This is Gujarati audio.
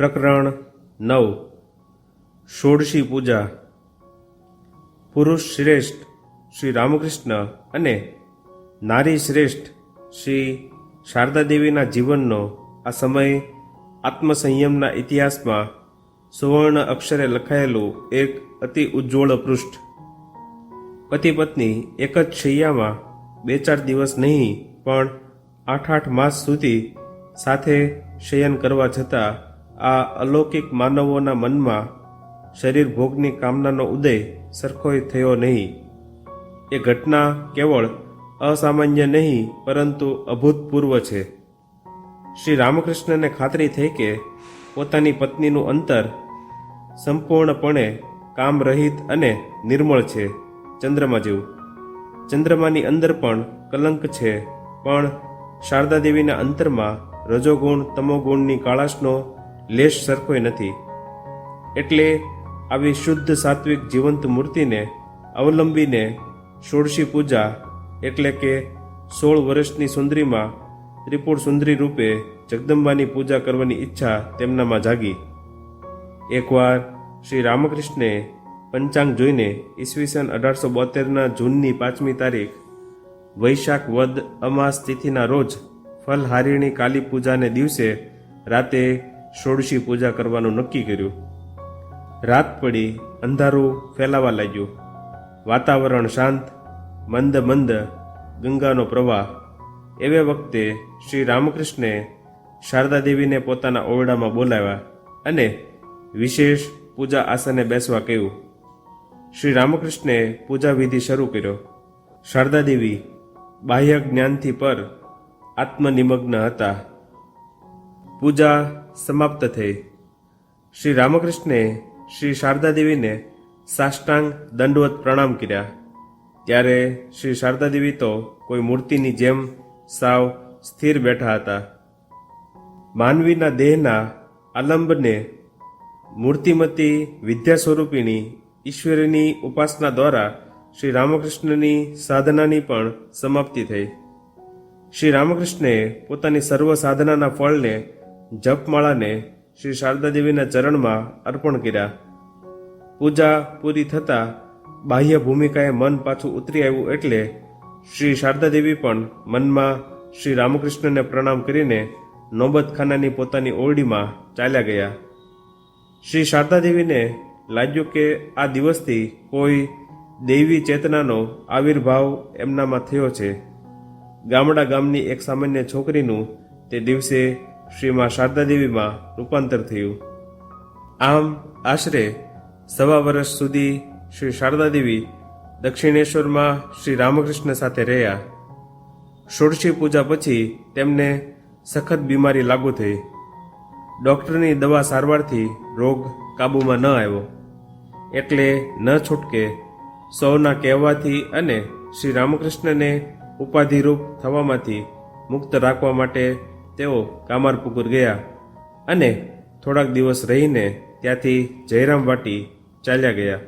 પ્રકરણ નવ. ષોડશી પૂજા. પુરુષ શ્રેષ્ઠ શ્રી રામકૃષ્ણ અને નારી શ્રેષ્ઠ શ્રી શારદાદેવીના જીવનનો આ સમય આત્મસંયમના ઇતિહાસમાં સુવર્ણ અક્ષરે લખાયેલું એક અતિ ઉજ્જવળ પૃષ્ઠ. પતિ પત્ની એક જ શૈયામાં બે ચાર દિવસ નહીં, પણ આઠ આઠ માસ સુધી સાથે શયન કરવા છતાં આ અલૌકિક માનવોના મનમાં શરીર ભોગની કામનાનો ઉદય સરખોય થયો નહીં. એ ઘટના કેવળ અસામાન્ય નહીં, પરંતુ અભૂતપૂર્વ છે. શ્રી રામકૃષ્ણને ખાતરી થઈ કે પોતાની પત્નીનું અંતર સંપૂર્ણપણે કામરહિત અને નિર્મળ છે, ચંદ્રમા જેવું. ચંદ્રમાની અંદર પણ કલંક છે, પણ શારદા દેવીના અંતરમાં રજોગુણ, તમોગુણની કાળાશનો લેશ સરખોય નથી. એટલે આવી શુદ્ધ સાત્વિક જીવંત મૂર્તિને અવલંબીને ષોડશી પૂજા એટલે કે સોળ વર્ષની સુંદરીમાં ત્રિપુર સુંદરી રૂપે જગદંબાની પૂજા કરવાની ઈચ્છા તેમનામાં જાગી. એકવાર શ્રી રામકૃષ્ણે પંચાંગ જોઈને ઈસવીસન અઢારસો બોતેરના જૂનની પાંચમી તારીખ વૈશાખ વદ અમાસ તિથિના રોજ ફલહારિણી કાલી પૂજાને દિવસે રાતે ષોડશી પૂજા કરવાનું નક્કી કર્યું. રાત પડી, અંધારું ફેલાવા લાગ્યું. વાતાવરણ શાંત, મંદ મંદ, ગંગાનો પ્રવાહ. એવે વખતે શ્રી રામકૃષ્ણે શારદા દેવીને પોતાના ઓરડામાં બોલાવ્યા અને વિશેષ પૂજા આસને બેસવા કહ્યું. શ્રી રામકૃષ્ણે પૂજા વિધિ શરૂ કર્યો. શારદા દેવી બાહ્ય જ્ઞાનથી પર આત્મનિમગ્ન હતા. પૂજા સમાપ્ત થઈ. શ્રી રામકૃષ્ણે શ્રી શારદાદેવીને સાષ્ટાંગ દંડવત પ્રણામ કર્યા. ત્યારે શ્રી શારદાદેવી તો કોઈ મૂર્તિની જેમ સાવ સ્થિર બેઠા હતા. માનવીના દેહના આલંબને મૂર્તિમતી વિદ્યા સ્વરૂપિણી ઈશ્વરની ઉપાસના દ્વારા શ્રી રામકૃષ્ણની સાધનાની પણ સમાપ્તિ થઈ. શ્રી રામકૃષ્ણે પોતાની સર્વ સાધનાના ફળને જપમાળાને શ્રી શારદાદેવીના ચરણમાં અર્પણ કર્યા. પૂજા પૂરી થતાં બાહ્ય ભૂમિકાએ મન પાછું ઉતરી આવ્યું એટલે શ્રી શારદાદેવી પણ મનમાં શ્રી રામકૃષ્ણને પ્રણામ કરીને નોબતખાનાની પોતાની ઓરડીમાં ચાલ્યા ગયા. શ્રી શારદાદેવીને લાગ્યું કે આ દિવસથી કોઈ દૈવી ચેતનાનો આવિર્ભાવ એમનામાં થયો છે. ગામડા ગામની એક સામાન્ય છોકરીનું તે દિવસે શ્રીમાં શારદાદેવીમાં રૂપાંતર થયું. આમ આશરે સવા વર્ષ સુધી શ્રી શારદાદેવી દક્ષિણેશ્વરમાં શ્રી રામકૃષ્ણ સાથે રહ્યા. ષોડશી પૂજા પછી તેમને સખત બીમારી લાગુ થઈ. ડૉક્ટરની દવા સારવારથી રોગ કાબૂમાં ન આવ્યો. એટલે ન છૂટકે સૌના કહેવાથી અને શ્રી રામકૃષ્ણને ઉપાધિરૂપ થવામાંથી મુક્ત રાખવા માટે તેઓ કામારપુકુર ગયા અને થોડાક દિવસ રહીને ત્યાંથી જયરામ વાટી ચાલ્યા ગયા.